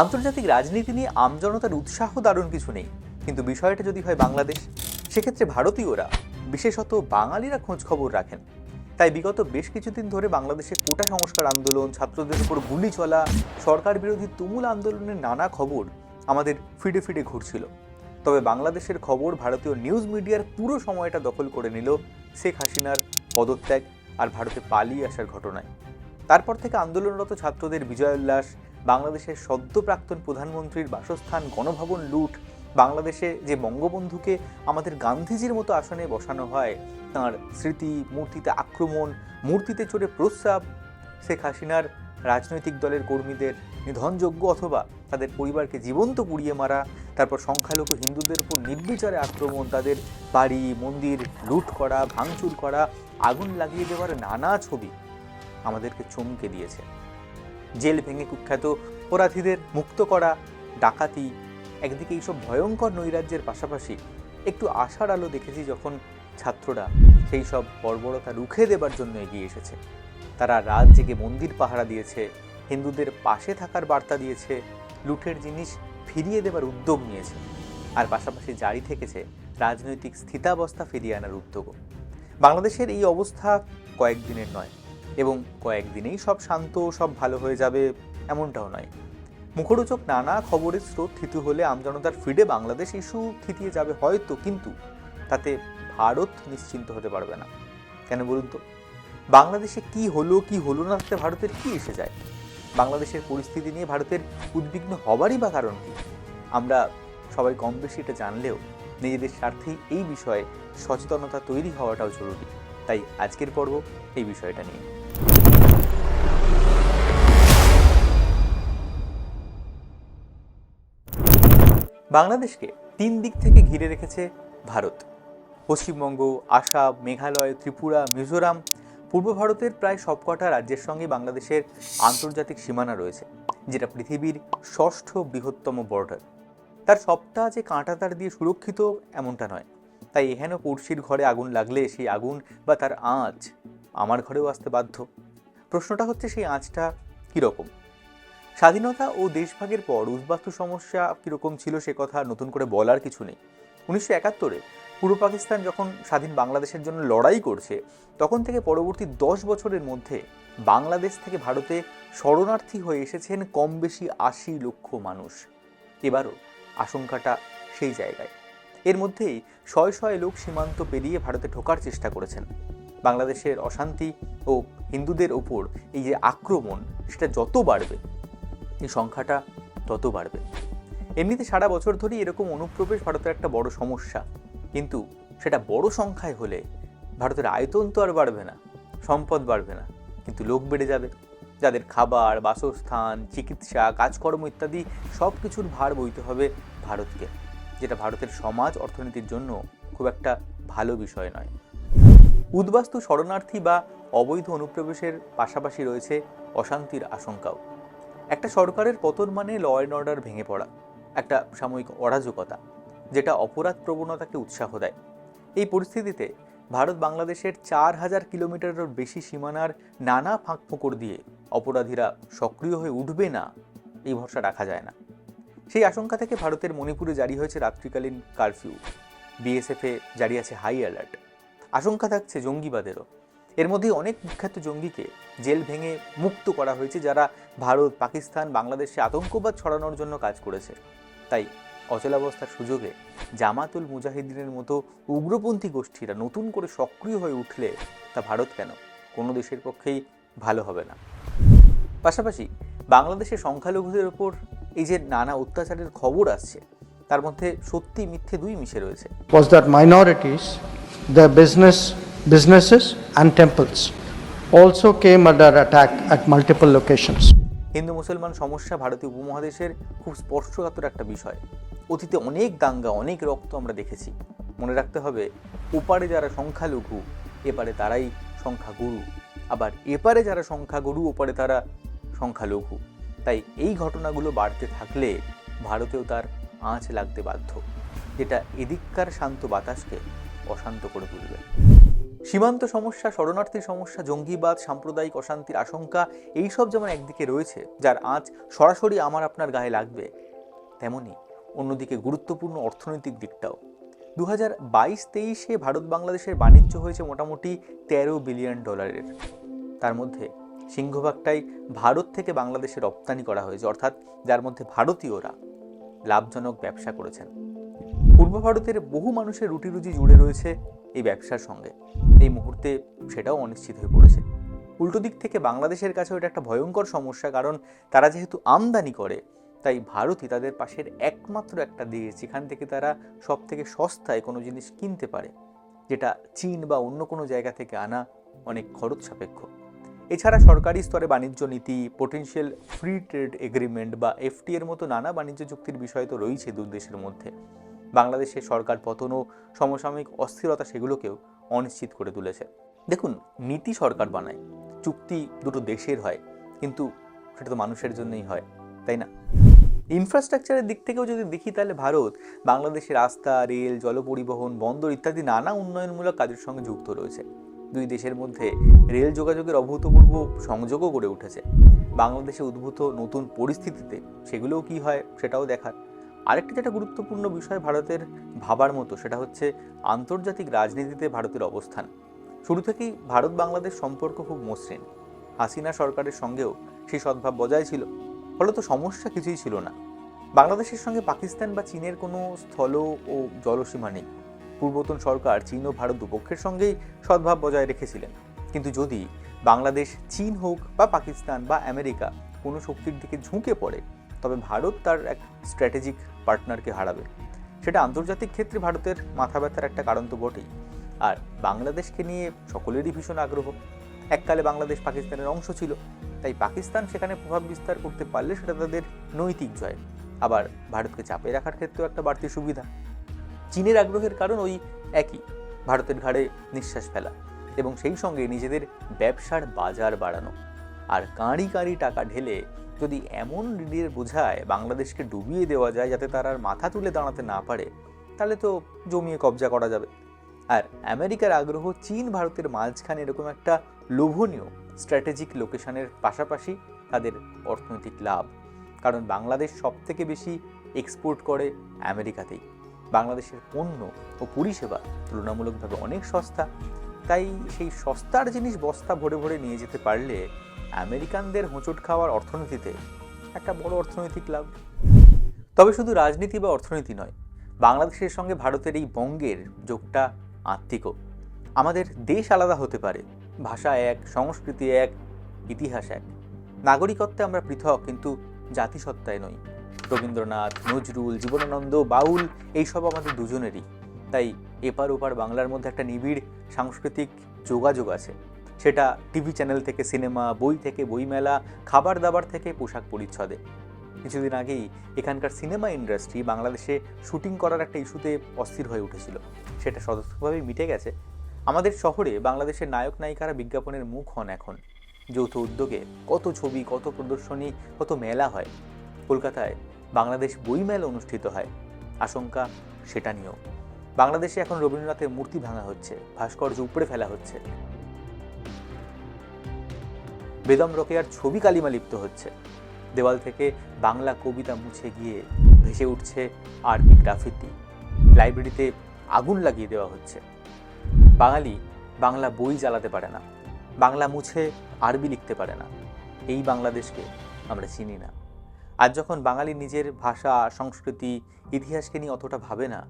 আন্তর্জাতিক রাজনীতি নিয়ে আমজনতার উৎসাহ দারুণ কিছু নেই। কিন্তু বিষয়টা যদি হয় বাংলাদেশ, সেক্ষেত্রে ভারতীয়রা, বিশেষত বাঙালিরা খোঁজ খবর রাখেন। তাই বিগত বেশ কিছুদিন ধরে বাংলাদেশে কোটা সংস্কার আন্দোলন, ছাত্রদের উপর গুলি চলা, সরকার বিরোধী তুমুল আন্দোলনের নানা খবর আমাদের ফিডে ফিডে ঘুরছিল। তবে বাংলাদেশের খবর ভারতীয় নিউজ মিডিয়ার পুরো সময়টা দখল করে নিল শেখ হাসিনার পদত্যাগ আর ভারতে পালিয়ে আসার ঘটনায়। তারপর থেকে আন্দোলনরত ছাত্রদের বিজয় উল্লাস বাংলাদেশের সদ্য প্রাক্তন প্রধানমন্ত্রীর বাসস্থান গণভবন লুট, বাংলাদেশে যে বঙ্গবন্ধুকে আমাদের গান্ধীজির মতো আসনে বসানো হয়, তাঁর স্মৃতি, মূর্তিতে আক্রমণ, মূর্তিতে চড়ে প্রস্রাব, শেখ হাসিনার রাজনৈতিক দলের কর্মীদের নিধনযোগ্য অথবা তাদের পরিবারকে জীবন্ত পুড়িয়ে মারা, তারপর সংখ্যালঘু হিন্দুদের উপর নির্বিচারে আক্রমণ, তাদের বাড়ি, মন্দির লুট করা, ভাঙচুর করা, আগুন লাগিয়ে দেওয়ার নানা ছবি আমাদেরকে চমকে দিয়েছে। জেল ভেঙে কুখ্যাত অপরাধীদের মুক্ত করা, ডাকাতি, একদিকে এইসব ভয়ঙ্কর নৈরাজ্যের পাশাপাশি একটু আশার আলো দেখেছি যখন ছাত্ররা সেই সব বর্বরতা রুখে দেবার জন্য এগিয়ে এসেছে। তারা রাত জেগে মন্দির পাহারা দিয়েছে, হিন্দুদের পাশে থাকার বার্তা দিয়েছে লুঠের জিনিস ফিরিয়ে দেবার উদ্যোগ নিয়েছে আর পাশাপাশি জারি থেকেছে রাজনৈতিক স্থিতাবস্থা ফিরিয়ে আনার উদ্যোগও। বাংলাদেশের এই অবস্থা কয়েকদিনের নয় এবং কয়েকদিনেই সব শান্ত, সব ভালো হয়ে যাবে এমনটাও নয়। মুখরোচক নানা খবরের স্রোত থিতু হলে আমজনতার ফিডে বাংলাদেশ ইস্যু থিতিয়ে যাবে হয়তো, কিন্তু তাতে ভারত নিশ্চিন্ত হতে পারবে না। কেন বলুন তো? বাংলাদেশে কি হলো কি হলো না তাতে ভারতের কি এসে যায়? বাংলাদেশের পরিস্থিতি নিয়ে ভারতের উদ্বিগ্ন হবারই বা কারণ কি? আমরা সবাই কম বেশি এটা জানলেও নিজেদের স্বার্থেই এই বিষয়ে সচেতনতা তৈরি হওয়াটাও জরুরি। তাই আজকের পর্ব এই বিষয়টা নিয়ে। বাংলাদেশকে তিন দিক থেকে ঘিরে রেখেছে ভারত। পশ্চিমবঙ্গ, আসাম, মেঘালয়, ত্রিপুরা, মিজোরাম, পূর্ব ভারতের প্রায় সবকটা রাজ্যের সঙ্গে বাংলাদেশের আন্তর্জাতিক সীমানা রয়েছে, যেটা পৃথিবীর ষষ্ঠ বৃহত্তম বর্ডার তার সবটা যে কাঁটাতার দিয়ে সুরক্ষিত এমনটা নয়। তাই এহেন পড়শির ঘরে আগুন লাগলে সেই আগুন বা তার আঁচ আমার ঘরেও আসতে বাধ্য। প্রশ্নটা হচ্ছে সেই আঁচটা কীরকম? স্বাধীনতা ও দেশভাগের পর উদ্বাস্তু সমস্যা কীরকম ছিল সে কথা নতুন করে বলার কিছু নেই। উনিশশো একাত্তরে পূর্ব পাকিস্তান যখন স্বাধীন বাংলাদেশের জন্য লড়াই করছে, তখন থেকে পরবর্তী দশ বছরের মধ্যে বাংলাদেশ থেকে ভারতে শরণার্থী হয়ে এসেছেন কম বেশি আশি লক্ষ মানুষ। এবারও আশঙ্কাটা সেই জায়গায়। এর মধ্যেই শয় শয় লোক সীমান্ত পেরিয়ে ভারতে ঢোকার চেষ্টা করেছেন। বাংলাদেশের অশান্তি ও হিন্দুদের ওপর এই যে আক্রমণ, সেটা যত বাড়বে, এই সংখ্যাটা তত বাড়বে। এমনিতে সারা বছর ধরেই এরকম অনুপ্রবেশ ভারতের একটা বড় সমস্যা। কিন্তু সেটা বড় সংখ্যায় হলে ভারতের আয়তন তো আর বাড়বে না, সম্পদ বাড়বে না, কিন্তু লোক বেড়ে যাবে। যাদের খাবার, বাসস্থান, চিকিৎসা, কাজকর্ম ইত্যাদি সব কিছুর ভার বইতে হবে ভারতকে, যেটা ভারতের সমাজ অর্থনীতির জন্য খুব একটা ভালো বিষয় নয়। উদ্বাস্তু শরণার্থী বা অবৈধ অনুপ্রবেশের পাশাপাশি রয়েছে অশান্তির আশঙ্কাও। একটা সরকারের পতন মানে ল অ্যান্ড অর্ডার ভেঙে পড়া, একটা সাময়িক অরাজকতা, যেটা অপরাধ প্রবণতাকে উৎসাহ দেয়। এই পরিস্থিতিতে ভারত বাংলাদেশের চার হাজার কিলোমিটারের বেশি সীমানার নানা ফাঁক ফোকর দিয়ে অপরাধীরা সক্রিয় হয়ে উঠবে না, এই ভরসা রাখা যায় না। সেই আশঙ্কা থেকে ভারতের মণিপুরে জারি হয়েছে রাত্রিকালীন কারফিউ বিএসএফে জারি আছে হাই অ্যালার্ট আশঙ্কা থাকছে জঙ্গিবাদেরও। এর মধ্যে অনেক বিখ্যাত জঙ্গিকে জেল ভেঙে মুক্ত করা হয়েছে যারা ভারত, পাকিস্তান, বাংলাদেশে আতঙ্কবাদ ছড়ানোর জন্য কাজ করেছে। তাই অচলাবস্থার সুযোগে জামাতুল মুজাহিদিনের মতো উগ্রপন্থী গোষ্ঠীরা নতুন করে সক্রিয় হয়ে উঠলে তা ভারত কেন? কোনো দেশের পক্ষেই ভালো হবে না। পাশাপাশি বাংলাদেশের সংখ্যালঘুদের ওপর এই যে নানা অত্যাচারের খবর আসছে, তার মধ্যে সত্যি মিথ্যে দুই মিশে রয়েছে। Their business, businesses and temples. Also came under attack at multiple locations. Hindu মুসলমান সমস্যা ভারতীয় উপমহাদেশের খুব স্পর্শকাতর একটা বিষয়। অতীতে অনেক দাঙ্গা অনেক রক্ত আমরা দেখেছি। মনে রাখতে হবে ওপারে যারা সংখ্যালঘু এপারে তারাই সংখ্যাগুরু। আবার এপারে যারা সংখ্যাগুরু ওপারে তারা সংখ্যালঘু। তাই এই ঘটনাগুলো বাড়তে থাকলে ভারতেও তার আঁচ লাগতে বাধ্য। যেটা এদিককার শান্ত বাতাসকে অশান্ত করে তুলবে। সীমান্ত সমস্যা, শরণার্থী সমস্যা, জঙ্গিবাদ, সাম্প্রদায়িক অশান্তির আশঙ্কা, এইসব যেমন একদিকে রয়েছে, যার আঁচ সরাসরি আমার আপনার গায়ে লাগবে, তেমনি অন্যদিকে গুরুত্বপূর্ণ অর্থনৈতিক দিকটাও। দু হাজার বাইশ তেইশে ভারত বাংলাদেশের বাণিজ্য হয়েছে মোটামুটি তেরো বিলিয়ন ডলারের। তার মধ্যে সিংহভাগটাই ভারত থেকে বাংলাদেশে রপ্তানি করা হয়েছে, অর্থাৎ যার মধ্যে ভারতীয়রা লাভজনক ব্যবসা করেছেন। পূর্ব ভারতের বহু মানুষের রুটি রুজি জুড়ে রয়েছে এই ব্যবসার সঙ্গে। এই মুহূর্তে সেটাও অনিশ্চিত হয়ে পড়েছে। উল্টো দিক থেকে বাংলাদেশের কাছেও এটা একটা ভয়ঙ্কর সমস্যা, কারণ তারা যেহেতু আমদানি করে, তাই ভারতই তাদের পাশের একমাত্র একটা দেশ, যেখান থেকে তারা সব থেকে সস্তায় কোনো জিনিস কিনতে পারে, যেটা চীন বা অন্য কোনো জায়গা থেকে আনা অনেক খরচ সাপেক্ষ। এছাড়া সরকারি স্তরে বাণিজ্য নীতি পোটেনশিয়াল ফ্রি ট্রেড এগ্রিমেন্ট বা এফটি এর মতো নানা বাণিজ্য চুক্তির বিষয় তো রয়েছে দু দেশের মধ্যে। বাংলাদেশের সরকার পতন ও সমসাময়িক অস্থিরতা সেগুলোকেও অনিশ্চিত করে তুলেছে। দেখুন, নীতি সরকার বানায়, চুক্তি দুটো দেশের হয়, কিন্তু সেটা তো মানুষের জন্যই হয়, তাই না? ইনফ্রাস্ট্রাকচারের দিক থেকেও যদি দেখি তাহলে ভারত, বাংলাদেশের রাস্তা, রেল জল পরিবহন বন্দর ইত্যাদি নানা উন্নয়নমূলক কাজের সঙ্গে যুক্ত রয়েছে। দুই দেশের মধ্যে রেল যোগাযোগের অভূতপূর্ব সংযোগও গড়ে উঠেছে। বাংলাদেশে উদ্ভূত নতুন পরিস্থিতিতে সেগুলোও কি হয় সেটাও দেখার। আরেকটি যেটা গুরুত্বপূর্ণ বিষয় ভারতের ভাবার মতো, সেটা হচ্ছে আন্তর্জাতিক রাজনীতিতে ভারতের অবস্থান। শুরু থেকেই ভারত বাংলাদেশ সম্পর্ক খুব মসৃণ। হাসিনা সরকারের সঙ্গেও সেই সদ্ভাব বজায় ছিল। ফলত সমস্যা কিছুই ছিল না। বাংলাদেশের সঙ্গে পাকিস্তান বা চীনের কোনো স্থল ও জলসীমা নেই। পূর্বতন সরকার চীন ও ভারত দুপক্ষের সঙ্গেই সদ্ভাব বজায় রেখেছিলেন। কিন্তু যদি বাংলাদেশ, চীন হোক বা পাকিস্তান বা আমেরিকা কোনো শক্তির দিকে ঝুঁকে পড়ে তবে ভারত তার এক স্ট্র্যাটেজিক পার্টনারকে হারাবে। সেটা আন্তর্জাতিক ক্ষেত্রে ভারতের মাথা ব্যথার একটা কারণ তো বটেই। আর বাংলাদেশকে নিয়ে সকলেরই ভীষণ আগ্রহ। এককালে বাংলাদেশ পাকিস্তানের অংশ ছিল, তাই পাকিস্তান সেখানে প্রভাব বিস্তার করতে পারলে সেটা তাদের নৈতিক জয়। আবার ভারতকে চাপে রাখার ক্ষেত্রেও একটা বাড়তি সুবিধা। চীনের আগ্রহের কারণ ওই একই, ভারতের ঘাড়ে নিঃশ্বাস ফেলা। এবং সেই সঙ্গে নিজেদের ব্যবসার বাজার বাড়ানো। আর কাঁড়ি কাঁড়ি টাকা ঢেলে যদি এমন ঋণের বোঝায় বাংলাদেশকে ডুবিয়ে দেওয়া যায় যাতে তার আর মাথা তুলে দাঁড়াতে না পারে, তাহলে তো জমিয়ে কবজা করা যাবে। আর আমেরিকার আগ্রহ চীন ভারতের মাঝখানে এরকম একটা লোভনীয় স্ট্র্যাটেজিক লোকেশনের পাশাপাশি তাদের অর্থনৈতিক লাভ। কারণ বাংলাদেশ সব থেকে বেশি এক্সপোর্ট করে আমেরিকাতেই। বাংলাদেশের পণ্য ও পরিষেবা তুলনামূলকভাবে অনেক সস্তা তাই সেই সস্তার জিনিস বস্তা ভরে ভরে নিয়ে যেতে পারলে আমেরিকানদের হোঁচট খাওয়ার অর্থনীতিতে একটা বড় অর্থনৈতিক লাভ। তবে শুধু রাজনীতি বা অর্থনীতি নয়, বাংলাদেশের সঙ্গে ভারতের এই বঙ্গের যোগটা আত্মিকও। আমাদের দেশ আলাদা হতে পারে, ভাষা এক, সংস্কৃতি এক, ইতিহাস এক। নাগরিকত্বে আমরা পৃথক, কিন্তু জাতিসত্তায় নই। রবীন্দ্রনাথ, নজরুল, জীবনানন্দ, বাউল, এইসব আমাদের দুজনেরই। তাই এপার ওপার বাংলার মধ্যে একটা নিবিড় সাংস্কৃতিক যোগাযোগ আছে। সেটা টিভি চ্যানেল থেকে সিনেমা, বই থেকে বইমেলা, খাবার দাবার থেকে পোশাক পরিচ্ছদে। কিছুদিন আগেই এখানকার সিনেমা ইন্ডাস্ট্রি বাংলাদেশে শুটিং করার একটা ইস্যুতে অস্থির হয়ে উঠেছিল। সেটা সদস্যভাবেই মিটে গেছে। আমাদের শহরে বাংলাদেশের নায়ক নায়িকারা বিজ্ঞাপনের মুখ হন এখন। যৌথ উদ্যোগে কত ছবি, কত প্রদর্শনী, কত মেলা হয়। কলকাতায় বাংলাদেশ বইমেলা অনুষ্ঠিত হয়। আশঙ্কা সেটা নিয়েও। বাংলাদেশে এখন রবীন্দ্রনাথের মূর্তি ভাঙা হচ্ছে, ভাস্কর্য উপড়ে ফেলা হচ্ছে। বেদম রকেয়ার ছবি কালিমা লিপ্ত হচ্ছে। দেওয়াল থেকে বাংলা কবিতা মুছে গিয়ে ভেসে উঠছে আরবি গ্রাফিতি। লাইব্রেরিতে আগুন লাগিয়ে দেওয়া হচ্ছে। বাঙালি বাংলা বই জ্বালাতে পারে না, বাংলা মুছে আরবি লিখতে পারে না। এই বাংলাদেশকে আমরা চিনি না। আর যখন বাঙালি নিজের ভাষা, সংস্কৃতি, ইতিহাসকে নিয়ে অতটা ভাবে না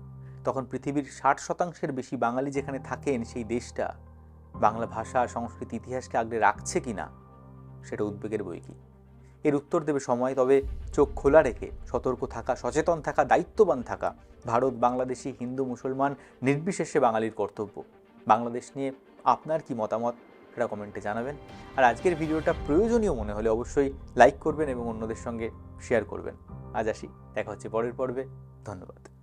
তখন পৃথিবীর ষাট শতাংশের বেশি বাঙালি যেখানে থাকেন সেই দেশটা বাংলা ভাষা, সংস্কৃতি, ইতিহাসকে আগলে রাখছে কি না, সেটা উদ্বেগের বই কি? এর উত্তর দেবে সময়, তবে চোখ খোলা রেখে, সতর্ক থাকা, সচেতন থাকা, দায়িত্ববান থাকা, ভারত, বাংলাদেশি, হিন্দু, মুসলমান নির্বিশেষে বাঙালির কর্তব্য। বাংলাদেশ নিয়ে আপনার কি মতামত, সেটা কমেন্টে জানাবেন। আর আজকের ভিডিওটা প্রয়োজনীয় মনে হলে অবশ্যই লাইক করবেন এবং অন্যদের সঙ্গে শেয়ার করবেন। আজ আসি, দেখা হচ্ছে পরের পর্বে। ধন্যবাদ।